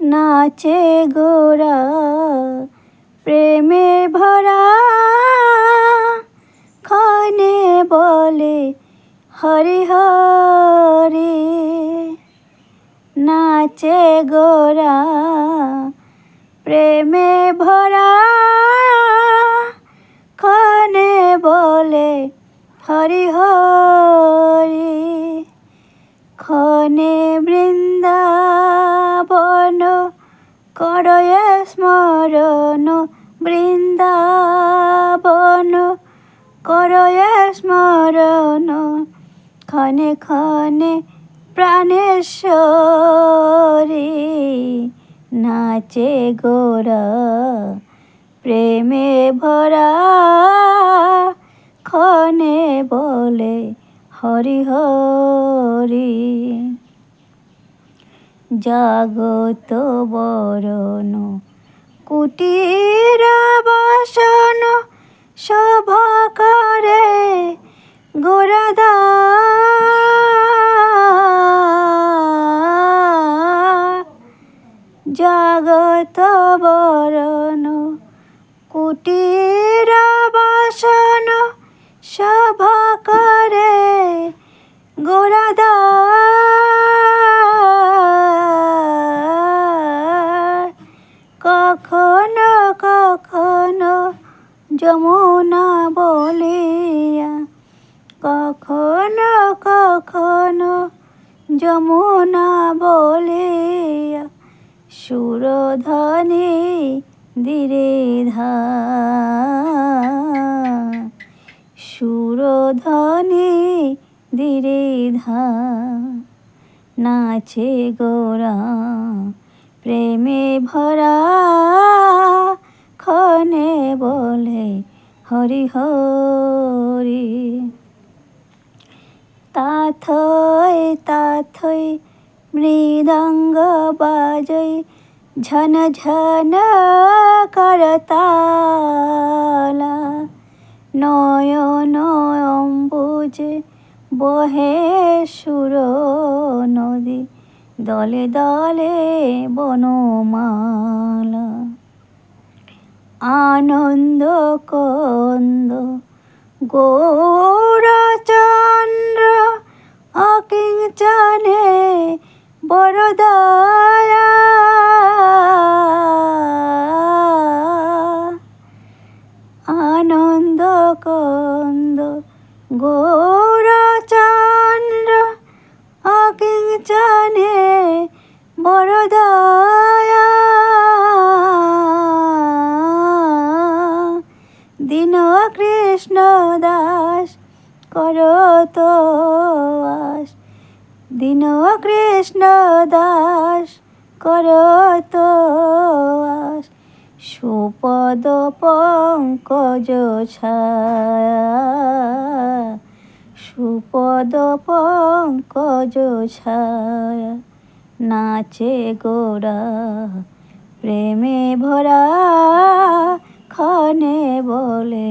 নাচে গোরা, প্রেমে ভরা। ক্ষণে বলে, হরি হরি। নাচে গোরা, প্রেমে ভরা। খনে বলে, হরি হরি। ক্ষণে বৃন্দাবন করয় স্মরণ, বৃন্দাবন। করয় স্মরণ, ক্ষণে ক্ষণে প্রাণেশ্বরী নাচে গোরা। প্রেমে ভরা ক্ষণে বলে হরি হরি। জাগত বরণ। কুটির বাসন শোভা করে গোরাদা জাগত বরণ। কুটির বাসন শোভা করে গোরাদা কখনো কখনো যমুনা বলিয়া, কখনো কখনো যমুনা বলিয়া সুরধনী ধীরে ধা সুরধনী ধীরে ধা, নাচে গোরা প্রেমে ভরা ক্ষণে বলে হরি হরি। তাথই তাথই মৃদঙ্গ বাজই ঝন ঝন করতালা। নয়ন অম্বুজে বহে সুর নদী দলে দলে বনমালা। আনন্দ কন্দ গৌরচন্দ্র অকিঞ্চনে বরদয়া। আনন্দ কন্দ গৌরচন্দ্র কৃষ্ণ দাস করত আস দীন কৃষ্ণ দাস করত আস সুপদ পঙ্কজ ছায়া সুপদ পঙ্কজ ছায়া নাচে গোড়া, প্রেমে ভরা, ক্ষণে বলে